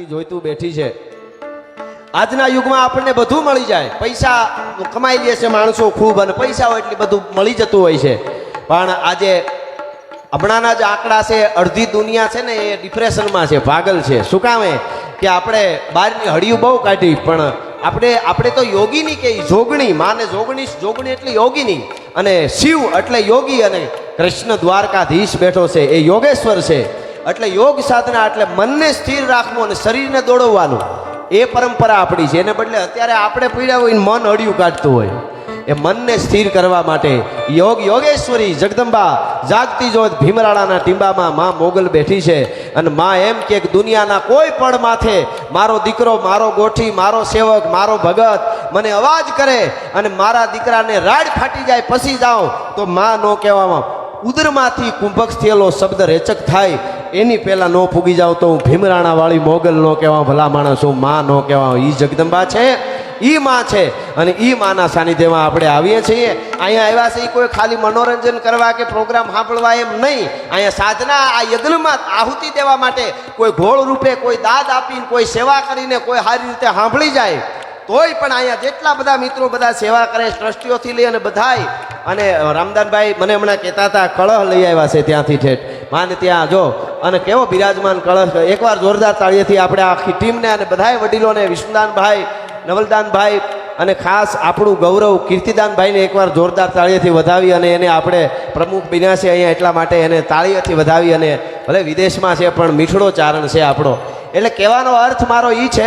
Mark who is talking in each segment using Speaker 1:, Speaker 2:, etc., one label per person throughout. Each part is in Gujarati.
Speaker 1: જાગતી જોઈતું બેઠી છે. આજના યુગમાં આપણને બધું મળી જાય. પૈસા કમાઈ લે છે માણસો ખૂબ અને પૈસા હોય એટલે બધું મળી જતું હોય છે. પણ આજે હમણાંના જે આંકડા છે, અડધી દુનિયા છે ને એ ડિપ્રેશનમાં છે, ભાગલ છે. શું કામે કે આપણે બહારની હળિયું બહુ કાઢી, પણ આપણે આપણે તો યોગીની કે જોગણી, માને જોગણી જોગણી એટલે યોગીની. અને શિવ એટલે યોગી અને કૃષ્ણ દ્વારકાધીશ બેઠો છે. એ યોગેશ્વર છે. એટલે યોગ સાધના એટલે મનને સ્થિર રાખવું અને શરીરને દોડવવાનું. એ પરંપરા આપણી છે. એને બદલે અત્યારે આપણે પીડ્યા હોય મન અડિયું કાઢતું હોય. એ મનને સ્થિર કરવા માટે યોગ યોગેશ્વરી જગદંબા જાગતી જોત ભીમરાળાના ટીંબામાં માં મોગલ બેઠી છે અને માં એમ કે દુનિયાના કોઈ પણ માથે મારો દીકરો, મારો ગોઠી, મારો સેવક, મારો ભગત મને અવાજ કરે અને મારા દીકરાને રાડ ફાટી જાય પછી જાઓ તો માં નો કહેવામાં ઉદરમાંથી કુંભક થયેલો શબ્દ રેચક થાય એની પહેલાં નો ફૂગી જાવ તો હું ભીમરાણાવાળી મોગલ નો કહેવા ભલા માણસ હું માં નો કહેવા ઈ જગદંબા છે. ઈ માં છે અને ઈ માના સાનિધ્યમાં આપણે આવીએ છીએ. અહીંયા આવ્યા છે એ કોઈ ખાલી મનોરંજન કરવા કે પ્રોગ્રામ સાંભળવા એમ નહીં. અહીંયા સાધના આ યજ્ઞમાં આહુતિ દેવા માટે કોઈ ઘોળ રૂપે કોઈ દાદ આપીને કોઈ સેવા કરીને કોઈ સારી રીતે સાંભળી જાય, તોય પણ અહીંયા જેટલા બધા મિત્રો બધા સેવા કરે, ટ્રસ્ટીઓથી લઈ અને બધાય, અને રામદાનભાઈ મને હમણાં કહેતા હતા, કળહ લઈ આવ્યા છે ત્યાંથી ઠેઠ. માને ત્યાં જો અને કેવો બિરાજમાન કળશ એકવાર જોરદાર તાળીએથી આપણે આખી ટીમને અને બધાય વડીલોને વિષ્ણુદાનભાઈ, નવલદાનભાઈ અને ખાસ આપણું ગૌરવ કીર્તિદાનભાઈને એકવાર જોરદાર તાળીએથી વધાવી અને એને આપણે પ્રમુખ બિના છે અહીંયા એટલા માટે એને તાળીએથી વધાવી અને ભલે વિદેશમાં છે પણ મીઠડો ચારણ છે આપણો. એટલે કહેવાનો અર્થ મારો એ છે,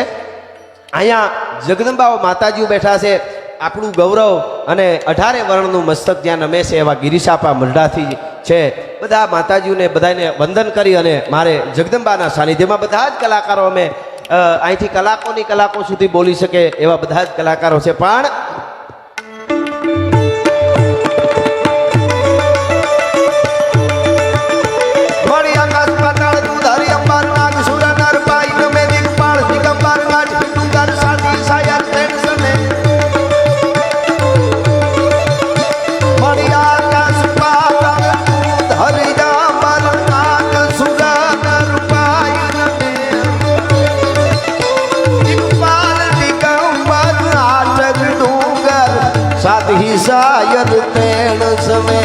Speaker 1: અહીંયા જગદંબાઓ માતાજીઓ બેઠા છે, આપણું ગૌરવ અને અઢારે વર્ણનું મસ્તક જ્યાં નમે એવા ગિરિશાપા મરડાથી છે. બધા માતાજીઓને બધાને વંદન કરી અને મારે જગદંબાના સાનિધ્યમાં બધા જ કલાકારો અમે અહીંથી કલાકોની કલાકો સુધી બોલી શકે એવા બધા જ કલાકારો છે. પણ સાયર તેણ સમે.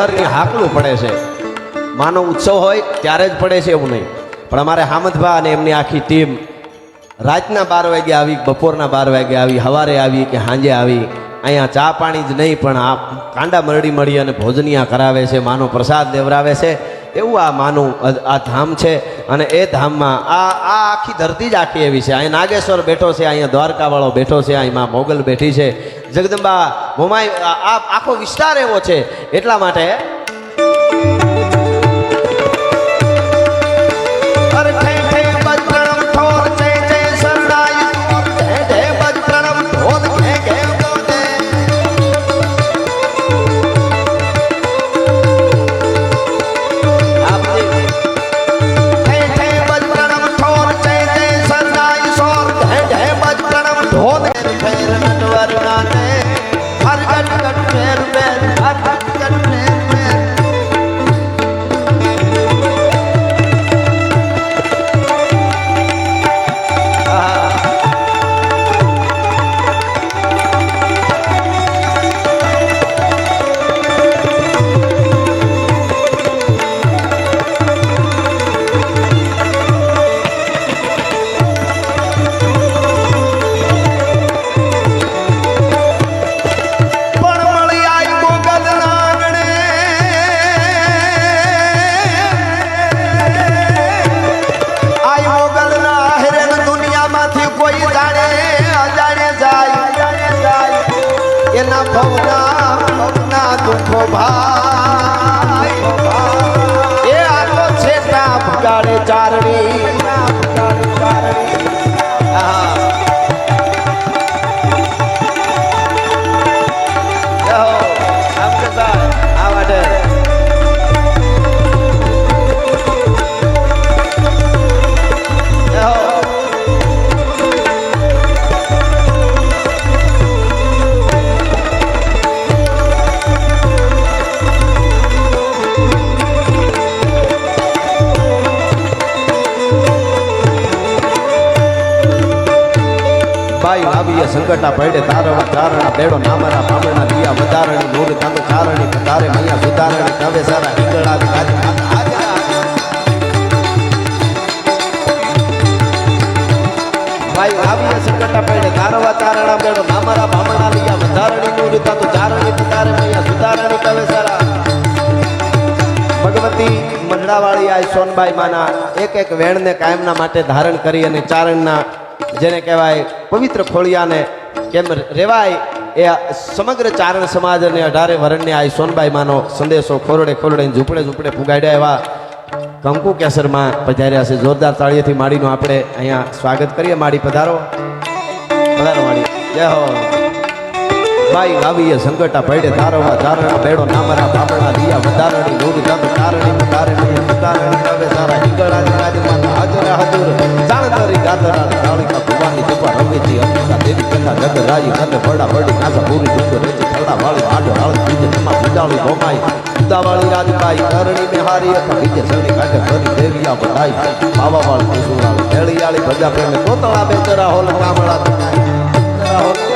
Speaker 1: હરિહરની હાકલું પડે છે. માનો ઉત્સવ હોય ત્યારે જ પડે છે એવું નહીં. પણ અમારે હામદભા અને એમની આખી ટીમ રાતના બાર વાગે આવી, બપોરના બાર વાગે આવી સવારે આવી કે સાંજે આવી. અહીંયા ચા પાણી જ નહીં, પણ આ કાંડા મરડી મળી અને ભોજનિયા કરાવે છે, માનો પ્રસાદ દેવરાવે છે. એવું આ માનું, આ ધામ છે અને એ ધામમાં આ આ આખી ધરતી જ આખી એવી છે. અહીંયા નાગેશ્વર બેઠો છે, અહીંયા દ્વારકાવાળો બેઠો છે, અહીં મોગલ બેઠી છે. જગદંબા, મોમાઈ આ આખો વિસ્તાર એવો છે એટલા માટે ভাই બાઈ આવીએ સંકટના પડે તારવા, ચારણા, બેડો નામરા પામણા દિયા વધારણી નૂર તાંદ ચારણી તારે મૈયા સુધારણી તવે સારા. હિંગળા ભગવતી મંડળાવાળી આ સોનબાઈ માના એક એક વેણને કાયમના માટે ધારણ કરી અને ચારણના જેને કહેવાય પવિત્ર ખોળિયાને કેમ રેવાય એ સમગ્ર ચારણ સમાજ અને અઢારે વરણને આ સોનબાઈ માનો સંદેશો ખોરડે ખોરડે ઝૂંપડે ઝૂંપડે ફુગાડ્યા એવા કંકુ કેસરમાં પધાર્યા છે. જોરદાર તાળીઓથી માડીનું આપણે અહીંયા સ્વાગત કરીએ. માડી પધારો. પધારો માડી. જય હો. બાઈ આવીએ સંકટા પડે તારવા ચારણા ભેડો નામરા બાપડા દિયા વધારણી નૂર જાત તારણી તારણી તારણી કવે સારા હિંગળા રાજમાં હાજર હાજર. જાણતરી ગાતરા કાળિકા ભવાની જપા રમેતી અંબિકા દેવી કથા જગ રાજી કને બડા બડી કાસા પૂરી દુઃખ રેતી થડા વાળી આડો હાળ બીજે તમા પૂજાળી ભોમાઈ ઉદાવાળી રાજબાઈ કરણી હતા બીજે સણી કાઢે ફરી દેવિયા બધાઈ. બાવા વાળ કુસુરાળ કેળિયાળી ભજા પ્રેમે કોતળા બેચરા હોલ કામળા. હોલ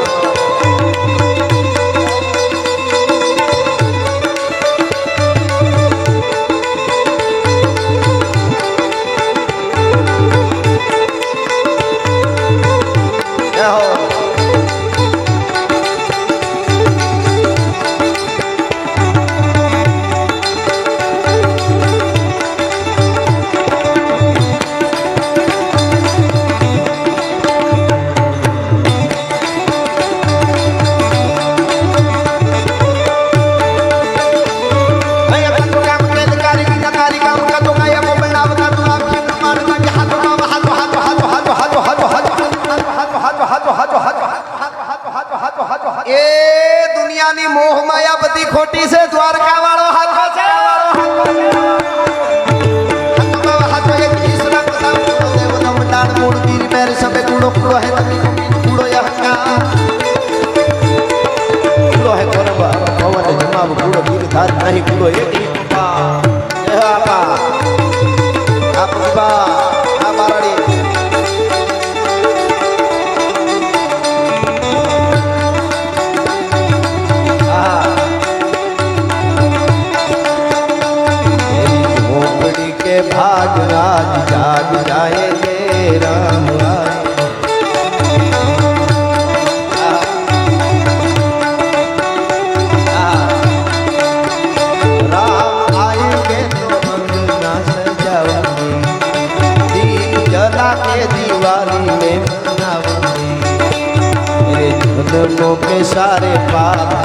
Speaker 1: કુડો કુડો હે તમે કુડો યહકા કુડો હે કોરબા પવન જમાવ કુડો ગીર ધાર નહીં કુડો એક besar espada.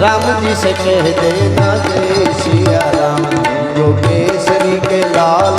Speaker 1: રામજી સે કહે દેના કે સિયા રામ જો કેસરી કે લાલ